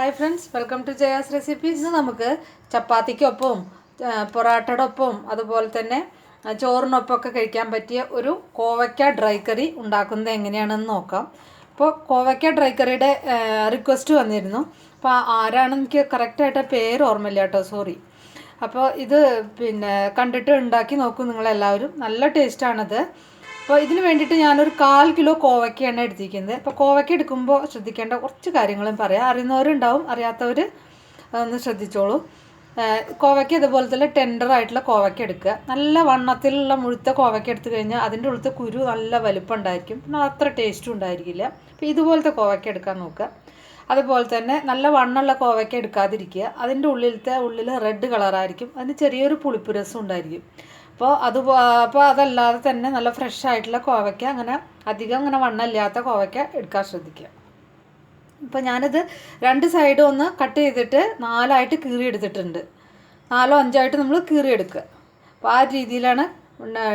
Hi friends welcome to Jaya's recipe ഇന്ന് നമുക്ക് ചപ്പാത്തിക്കൊപ്പം ആ, പൊറാട്ടയുടെ ഒപ്പം അതുപോലെ തന്നെ ചോറിനൊപ്പം ചോറിനൊപ്പമൊക്കെ കഴിക്കാൻ പറ്റിയ ഒരു കോവയ്ക്ക ഡ്രൈ കറി ഉണ്ടാക്കുന്നത് എങ്ങനെയാണെന്ന് നോക്കാം. ഇപ്പോൾ കോവയ്ക്ക ഡ്രൈ കറിയുടെ റിക്വസ്റ്റ് വന്നിരുന്നു. അപ്പോൾ ആരാണെന്ന് എനിക്ക് കറക്റ്റായിട്ട് പേര് ഓർമ്മയില്ല കേട്ടോ സോറി അപ്പോൾ ഇത് പിന്നെ കണ്ടിട്ട് ഉണ്ടാക്കി നോക്കൂ നിങ്ങളെല്ലാവരും. നല്ല ടേസ്റ്റാണത് അപ്പോൾ ഇതിന് വേണ്ടിയിട്ട് ഞാനൊരു കാൽ കിലോ കോവയ്ക്കാണ് എടുത്തിരിക്കുന്നത്. അപ്പോൾ കോവയ്ക്ക എടുക്കുമ്പോൾ ശ്രദ്ധിക്കേണ്ട കുറച്ച് കാര്യങ്ങളും പറയാം. അറിയുന്നവരുണ്ടാവും അറിയാത്തവർ ഒന്ന് ശ്രദ്ധിച്ചോളൂ. കോവയ്ക്ക ഇതുപോലെ തന്നെ ടെൻഡർ ആയിട്ടുള്ള കോവയ്ക്ക എടുക്കുക. നല്ല വണ്ണത്തിലുള്ള മുഴുത്ത കോവയ്ക്ക എടുത്തു കഴിഞ്ഞാൽ അതിന്റെ ഉള്ളത്തെ കുരു നല്ല വലുപ്പം ഉണ്ടായിരിക്കും പിന്നെ അത്ര ടേസ്റ്റും ഉണ്ടായിരിക്കില്ല. അപ്പോൾ ഇതുപോലത്തെ കോവയ്ക്ക എടുക്കാൻ നോക്കുക. അതുപോലെ തന്നെ നല്ല വണ്ണമുള്ള കോവയ്ക്ക എടുക്കാതിരിക്കുക. അതിന്റെ ഉള്ളിലത്തെ ഉള്ളിൽ റെഡ് കളറായിരിക്കും അതിന് ചെറിയൊരു പുളിപ്പ് രസം ഉണ്ടായിരിക്കും. അപ്പോൾ അത് അപ്പോൾ അതല്ലാതെ തന്നെ നല്ല ഫ്രഷ് ആയിട്ടുള്ള കോവയ്ക്ക അങ്ങനെ അധികം അങ്ങനെ വണ്ണമില്ലാത്ത കോവയ്ക്ക എടുക്കാൻ ശ്രദ്ധിക്കുക. ഇപ്പോൾ ഞാനിത് രണ്ട് സൈഡും ഒന്ന് കട്ട് ചെയ്തിട്ട് നാലായിട്ട് കീറി എടുത്തിട്ടുണ്ട്. നാലോ അഞ്ചായിട്ട് നമ്മൾ കീറി എടുക്കുക. അപ്പോൾ ആ രീതിയിലാണ്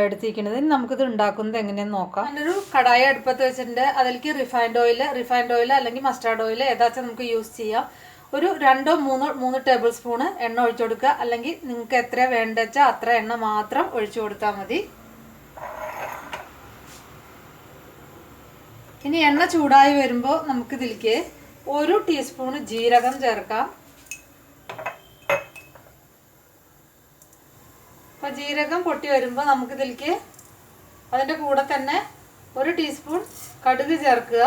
എടുത്തിരിക്കുന്നത്. ഇനി നമുക്കിത് ഉണ്ടാക്കുന്നത് എങ്ങനെയെന്ന് നോക്കാം. ഞാനൊരു കടായ അടുപ്പത്ത് വെച്ചിട്ടുണ്ട്. അതിലേക്ക് റിഫൈൻഡ് ഓയിൽ റിഫൈൻഡ് ഓയിൽ അല്ലെങ്കിൽ മസ്റ്റാർഡ് ഓയിൽ ഏതാച്ചാൽ നമുക്ക് യൂസ് ചെയ്യാം. ഒരു രണ്ടോ മൂന്നോ മൂന്ന് ടേബിൾ സ്പൂണ് എണ്ണ ഒഴിച്ചു കൊടുക്കുക. അല്ലെങ്കിൽ നിങ്ങൾക്ക് എത്ര വേണ്ട വെച്ചാൽ അത്ര എണ്ണ മാത്രം ഒഴിച്ചു കൊടുത്താൽ മതി. ഇനി എണ്ണ ചൂടായി വരുമ്പോൾ നമുക്ക് നമുക്കിതിലേക്ക് ഒരു ടീസ്പൂണ് ജീരകം ചേർക്കാം. അപ്പോൾ ജീരകം പൊട്ടി വരുമ്പോൾ നമുക്കിതിലേക്ക് അതിന്റെ കൂടെ തന്നെ ഒരു ടീസ്പൂൺ കടുക് ചേർക്കുക.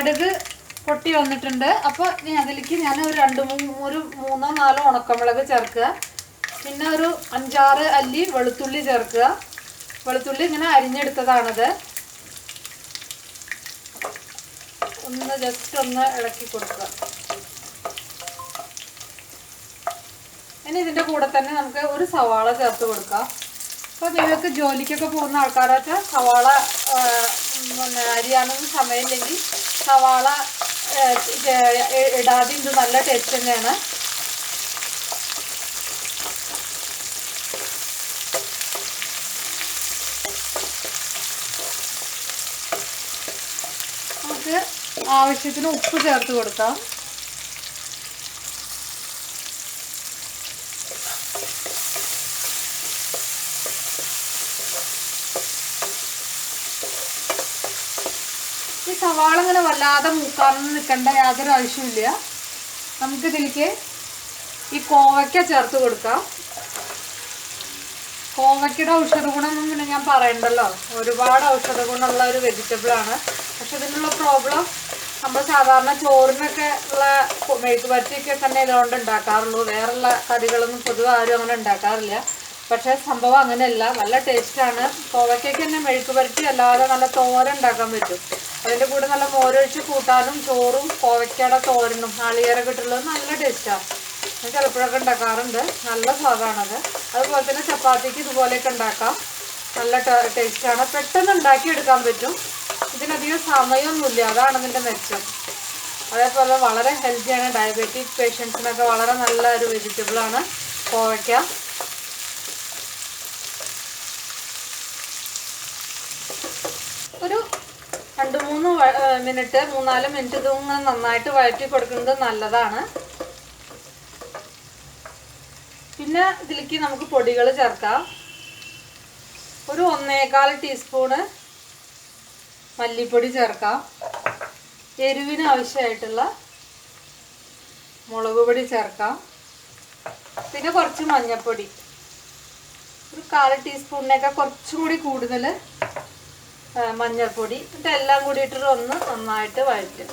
കടുക് പൊട്ടി വന്നിട്ടുണ്ട്. അപ്പോൾ ഇനി അതിലേക്ക് ഞാൻ ഒരു രണ്ട് ഒരു മൂന്നോ നാലോ ഉണക്കമുളക് ചേർക്കുക. പിന്നെ ഒരു അഞ്ചാറ് അല്ലി വെളുത്തുള്ളി ചേർക്കുക. വെളുത്തുള്ളി ഇങ്ങനെ അരിഞ്ഞെടുത്തതാണത്. ഒന്ന് ജസ്റ്റ് ഒന്ന് ഇളക്കി കൊടുക്കുക. ഇനി ഇതിന്റെ കൂടെ തന്നെ നമുക്ക് ഒരു സവാള ചേർത്ത് കൊടുക്കാം. അപ്പോൾ നിങ്ങൾക്ക് ജോലിക്കൊക്കെ പോകുന്ന ആൾക്കാരൊക്കെ സവാള അരിയാനൊന്നും സമയമില്ലെങ്കിൽ സവാള ഇടാതെ ഇത് നല്ല ടേസ്റ്റ് തന്നെയാണ്. നമുക്ക് ആവശ്യത്തിന് ഉപ്പ് ചേർത്ത് കൊടുക്കാം. സവാള ഇങ്ങനെ വല്ലാതെ മൂക്കാനൊന്നും നിൽക്കേണ്ട യാതൊരു ആവശ്യമില്ല നമുക്കിതിലേക്ക് ഈ കോവയ്ക്ക ചേർത്ത് കൊടുക്കാം. കോവയ്ക്കയുടെ ഔഷധ ഗുണം ഞാൻ പറയണ്ടല്ലോ. ഒരുപാട് ഔഷധ ഗുണമുള്ള ഒരു വെജിറ്റബിൾ ആണ്. പക്ഷെ ഇതിനുള്ള പ്രോബ്ലം നമ്മൾ സാധാരണ ചോറിനൊക്കെ ഉള്ള മെഴുക്ക് തന്നെ ഇതുകൊണ്ട് ഉണ്ടാക്കാറുള്ളൂ. വേറെയുള്ള കറികളൊന്നും പൊതുവെ ആരും അങ്ങനെ ഉണ്ടാക്കാറില്ല. പക്ഷേ സംഭവം അങ്ങനെയല്ല. നല്ല ടേസ്റ്റാണ് കോവയ്ക്കൊക്കെ തന്നെ മെഴുക്ക് പരട്ടി അല്ലാതെ നല്ല തോര ഉണ്ടാക്കാൻ പറ്റും. അതിന്റെ കൂടെ നല്ല മോരൊഴിച്ച് കൂട്ടാനും ചോറും കോവയ്ക്കയുടെ തോരനും നാളികേരൊക്കെ ഇട്ടുള്ളത് നല്ല ടേസ്റ്റാണ് ഞാൻ ചിലപ്പോഴൊക്കെ ഉണ്ടാക്കാറുണ്ട്. നല്ല സ്വാദാണത്. അതുപോലെ തന്നെ ചപ്പാത്തിക്ക് ഇതുപോലെയൊക്കെ ഉണ്ടാക്കാം. നല്ല ടേസ്റ്റാണ് പെട്ടെന്ന് ഉണ്ടാക്കിയെടുക്കാൻ പറ്റും. ഇതിനധികം സമയമൊന്നുമില്ല. അതാണ് ഇതിന്റെ മെച്ചം. അതേപോലെ വളരെ ഹെൽത്തിയാണ് ഡയബറ്റിക് പേഷ്യൻസിനൊക്കെ വളരെ നല്ല ഒരു വെജിറ്റബിളാണ് കോവയ്ക്ക. ഒരു രണ്ട് മൂന്ന് മിനിറ്റ് മൂന്നാൽ മിനിറ്റ് ഇതൊന്ന് നന്നായിട്ട് വഴറ്റി കൊടുക്കുന്നത് നല്ലതാണ്. പിന്നെ ഇതിലേക്ക് നമുക്ക് പൊടികൾ ചേർക്കാം. ഒരു ഒന്നേകാൽ ടീസ്പൂണ് മല്ലിപ്പൊടി ചേർക്കാം. എരിവിന് ആവശ്യമായിട്ടുള്ള മുളക് പൊടി ചേർക്കാം. പിന്നെ കുറച്ച് മഞ്ഞൾപ്പൊടി ഒരു കാൽ ടീസ്പൂണിനൊക്കെ കുറച്ചും കൂടി കൂടുതൽ മഞ്ഞൾപ്പൊടി എല്ലാം കൂടി ഇട്ടിട്ട് ഒന്ന് നന്നായിട്ട് വഴറ്റും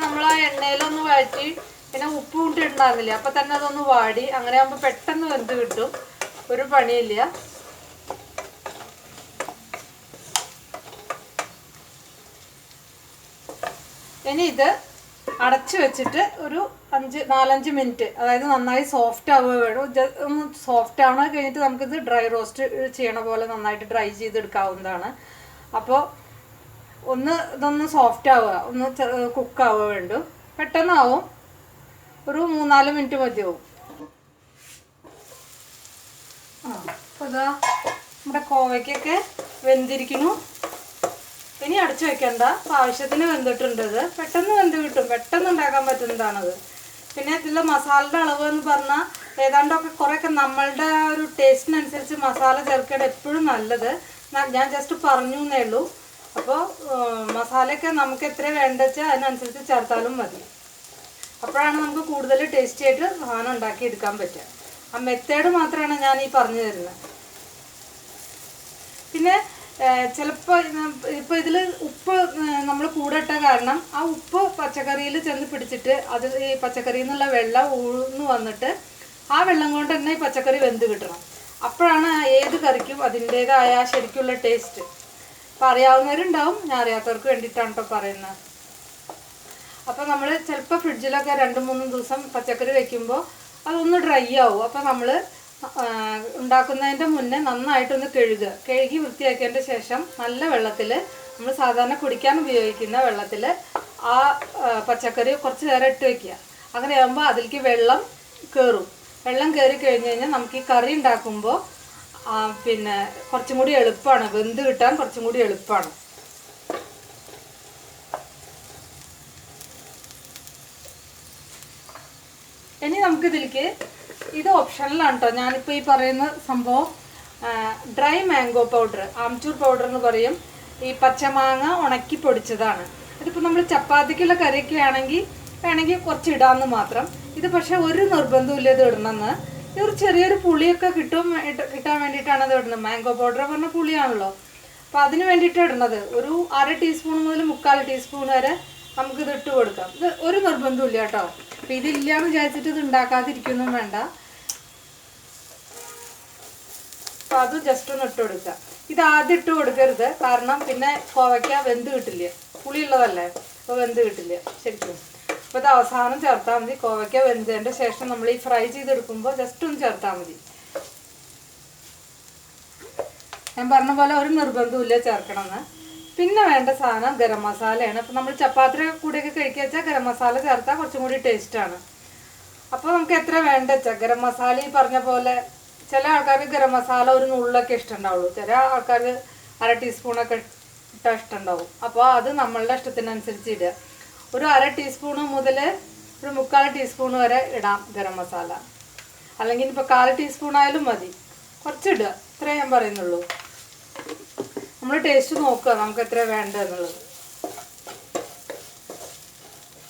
നമ്മൾ ആ എണ്ണയിലൊന്ന് വഴറ്റി പിന്നെ ഉപ്പ് കൂട്ടി ഇട്ടുണ്ടായിരുന്നില്ല അപ്പൊ തന്നെ അതൊന്ന് വാടി. അങ്ങനെ ആകുമ്പോൾ പെട്ടെന്ന് വെന്ത് കിട്ടും. ഒരു പണിയില്ല. ഇനി ഇത് അടച്ചു വെച്ചിട്ട് ഒരു അഞ്ച് നാലഞ്ച് മിനിറ്റ്. അതായത് നന്നായി സോഫ്റ്റ് ആവുക വേണം. ഒന്ന് സോഫ്റ്റ് ആവണ കഴിഞ്ഞിട്ട് നമുക്കിത് ഡ്രൈ റോസ്റ്റ് ചെയ്യണ പോലെ നന്നായിട്ട് ഡ്രൈ ചെയ്തെടുക്കാവുന്നതാണ്. അപ്പോൾ ഒന്ന് ഇതൊന്ന് സോഫ്റ്റ് ആവുക ഒന്ന് കുക്ക് ആവുക വേണ്ടു. പെട്ടെന്നാവും. ഒരു മൂന്നാൽ മിനിറ്റ് മതിയാവും. ആ അപ്പോൾ ഇതാ നമ്മുടെ കോവയ്ക്കൊക്കെ വെന്തിരിക്കുന്നു. ഇനി അടച്ചു വെക്കണ്ട. ആവശ്യത്തിന് വെന്തിട്ടുണ്ടത് പെട്ടെന്ന് വെന്ത് കിട്ടും. പെട്ടെന്ന് ഉണ്ടാക്കാൻ പറ്റുന്നതാണത്. പിന്നെ ഇതിലെ മസാലയുടെ അളവ് എന്ന് പറഞ്ഞാൽ ഏതാണ്ടൊക്കെ കുറേയൊക്കെ നമ്മളുടെ ഒരു ടേസ്റ്റിനനുസരിച്ച് മസാല ചേർക്കേണ്ട എപ്പോഴും നല്ലത്. ഞാൻ ജസ്റ്റ് പറഞ്ഞു എന്നേ ഉള്ളൂ. അപ്പോൾ മസാലയൊക്കെ നമുക്ക് എത്ര വേണ്ടത് അതിനനുസരിച്ച് ചേർത്താലും മതി. അപ്പോഴാണ് നമുക്ക് കൂടുതൽ ടേസ്റ്റി ആയിട്ട് സാധനം ഉണ്ടാക്കി എടുക്കാൻ പറ്റുക. ആ മെത്തേഡ് മാത്രമാണ് ഞാൻ ഈ പറഞ്ഞു തരുന്നത്. പിന്നെ ചിലപ്പോൾ ഇപ്പോൾ ഇതിൽ ഉപ്പ് നമ്മൾ കൂടെട്ട കാരണം ആ ഉപ്പ് പച്ചക്കറിയിൽ ചെന്ന് പിടിച്ചിട്ട് അത് ഈ പച്ചക്കറിയിൽ നിന്നുള്ള വെള്ളം ഊന്ന് വന്നിട്ട് ആ വെള്ളം കൊണ്ട് തന്നെ ഈ പച്ചക്കറി വെന്ത് കിട്ടണം. അപ്പോഴാണ് ഏത് കറിക്കും അതിന്റേതായ ശരിക്കുള്ള ടേസ്റ്റ്. അപ്പം അറിയാവുന്നവരുണ്ടാവും ഞാൻ അറിയാത്തവർക്ക് വേണ്ടിയിട്ടാണ് കേട്ടോ പറയുന്നത് അപ്പോൾ നമ്മൾ ചിലപ്പോൾ ഫ്രിഡ്ജിലൊക്കെ രണ്ട് മൂന്ന് ദിവസം പച്ചക്കറി വയ്ക്കുമ്പോൾ അതൊന്ന് ഡ്രൈ ആവും. അപ്പോൾ നമ്മൾ ഉണ്ടാക്കുന്നതിന്റെ മുന്നേ നന്നായിട്ടൊന്ന് കഴുകുക. കഴുകി വൃത്തിയാക്കിയതിന്റെ ശേഷം നല്ല വെള്ളത്തിൽ നമ്മൾ സാധാരണ കുടിക്കാൻ ഉപയോഗിക്കുന്ന വെള്ളത്തിൽ ആ പച്ചക്കറി കുറച്ച് നേരം ഇട്ട് വയ്ക്കുക അങ്ങനെ ആകുമ്പോൾ അതിലേക്ക് വെള്ളം കയറും വെള്ളം കയറി കഴിഞ്ഞ് കഴിഞ്ഞാൽ നമുക്ക് ഈ കറി ഉണ്ടാക്കുമ്പോൾ പിന്നെ കുറച്ചും കൂടി എളുപ്പമാണ് വെന്ത് കിട്ടാൻ കുറച്ചും കൂടി എളുപ്പമാണ് ഇനി നമുക്ക് ഇതിലേക്ക് ഇത് ഓപ്ഷനിലാണ് കേട്ടോ ഞാനിപ്പോൾ ഈ പറയുന്ന സംഭവം dry mango powder amchur powder എന്ന് പറയും. ഈ പച്ചമാങ്ങ ഉണക്കി പൊടിച്ചതാണ്. ഇതിപ്പോൾ നമ്മൾ ചപ്പാത്തിക്കുള്ള കറിയൊക്കെ ആണെങ്കിൽ വേണമെങ്കിൽ കുറച്ച് ഇടാമെന്ന് മാത്രം. ഇത് പക്ഷേ ഒരു നിർബന്ധമില്ല ഇത് ഇടണമെന്ന് ഒരു ചെറിയൊരു പുളിയൊക്കെ കിട്ടും കിട്ടാൻ വേണ്ടിയിട്ടാണ് ഇത് ഇടുന്നത്. മാംഗോ പൗഡർ പറഞ്ഞ പുളിയാണല്ലോ. അപ്പോൾ അതിന് വേണ്ടിയിട്ട് ഇടുന്നത്. ഒരു അര ടീസ്പൂൺ മുതൽ മുക്കാൽ ടീസ്പൂൺ വരെ നമുക്ക് ഇത് ഇട്ട് കൊടുക്കാം. ഇത് ഒരു നിർബന്ധമില്ല കേട്ടോ. അപ്പം ഇതില്ല എന്ന് വിചാരിച്ചിട്ട് ഇത് ഉണ്ടാക്കാതിരിക്കൊന്നും വേണ്ട. അപ്പം അത് ജസ്റ്റ് ഒന്ന് ഇട്ട് കൊടുക്കാം ഇത് ആദ്യം ഇട്ട് കൊടുക്കരുത്. കാരണം പിന്നെ കോവയ്ക്ക വെന്ത് കിട്ടില്ല. പുളിയുള്ളതല്ലേ? അപ്പോൾ വെന്ത് കിട്ടില്ല. ശരിക്കും. അപ്പോൾ ഇത് അവസാനം ചേർത്താൽ മതി. കോവയ്ക്ക വെന്തതിന്റെ ശേഷം നമ്മൾ ഈ ഫ്രൈ ചെയ്തെടുക്കുമ്പോൾ ജസ്റ്റ് ഒന്ന് ചേർത്താൽ മതി. ഞാൻ പറഞ്ഞ പോലെ ഒരു നിർബന്ധമില്ല ചേർക്കണമെന്ന്. പിന്നെ വേണ്ട സാധനം ഗരം മസാലയാണ്. അപ്പം നമ്മൾ ചപ്പാത്തിയുടെ കൂടെയൊക്കെ കഴിക്കുക വെച്ചാൽ ഗരം മസാല ചേർത്താൽ കുറച്ചും കൂടി ടേസ്റ്റാണ് അപ്പോൾ നമുക്ക് എത്ര വേണ്ട വെച്ചാൽ ഗരം മസാല ഈ പറഞ്ഞ പോലെ ചില ആൾക്കാർക്ക് ഗരം മസാല ഒരു നുള്ളൊക്കെ ഇഷ്ടമുണ്ടാവുള്ളൂ ചില ആൾക്കാർ അര ടീസ്പൂണൊക്കെ ഇട്ടാൽ ഇഷ്ടമുണ്ടാവും അപ്പോൾ അത് നമ്മളുടെ ഇഷ്ടത്തിനനുസരിച്ച് ഇടുക. ഒരു അര ടീസ്പൂണ് മുതൽ ഒരു മുക്കാൽ ടീസ്പൂൺ വരെ ഇടാം ഗരം മസാല. അല്ലെങ്കിൽ ഇപ്പോൾ കാൽ ടീസ്പൂൺ ആയാലും മതി. കുറച്ചിടുക ഇത്രേ ഞാൻ പറയുന്നുള്ളൂ. നമ്മൾ ടേസ്റ്റ് നോക്കുക നമുക്ക് എത്ര വേണ്ടതെന്നുള്ളത്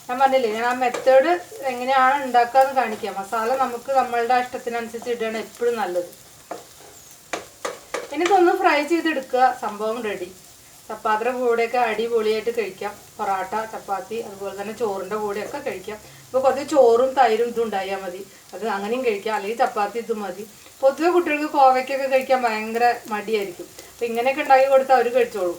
ഞാൻ പറഞ്ഞില്ലേ ഞാൻ ആ മെത്തേഡ് എങ്ങനെയാണ് ഉണ്ടാക്കാന്ന് കാണിക്കാം. മസാല നമുക്ക് നമ്മളുടെ ഇഷ്ടത്തിനനുസരിച്ച് ഇടുകയാണ് എപ്പോഴും നല്ലത്. ഇനി ഇതൊന്ന് ഫ്രൈ ചെയ്തെടുക്കുക സംഭവം റെഡി ചപ്പാത്തിയുടെ കൂടെയൊക്കെ അടിപൊളിയായിട്ട് കഴിക്കാം. പൊറാട്ട ചപ്പാത്തി അതുപോലെ തന്നെ ചോറിന്റെ കൂടെയൊക്കെ കഴിക്കാം. ഇപ്പോൾ കുറച്ച് ചോറും തൈരും ഇതും ഉണ്ടായാൽ മതി. അത് അങ്ങനെയും കഴിക്കാം. അല്ലെങ്കിൽ ചപ്പാത്തി ഇതും മതി. പൊതുവെ കുട്ടികൾക്ക് കോവയ്ക്കൊക്കെ കഴിക്കാൻ ഭയങ്കര മടിയായിരിക്കും. അപ്പം ഇങ്ങനെയൊക്കെ ഉണ്ടാക്കി കൊടുത്താൽ അവർ കഴിച്ചോളും.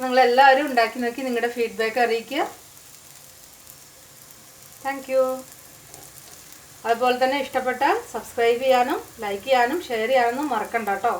നിങ്ങളെല്ലാവരും ഉണ്ടാക്കി നോക്കി നിങ്ങളുടെ ഫീഡ്ബാക്ക് അറിയിക്കുക. താങ്ക് യു അതുപോലെ തന്നെ ഇഷ്ടപ്പെട്ടാൽ സബ്സ്ക്രൈബ് ചെയ്യാനും ലൈക്ക് ചെയ്യാനും ഷെയർ ചെയ്യാനൊന്നും മറക്കണ്ട കേട്ടോ.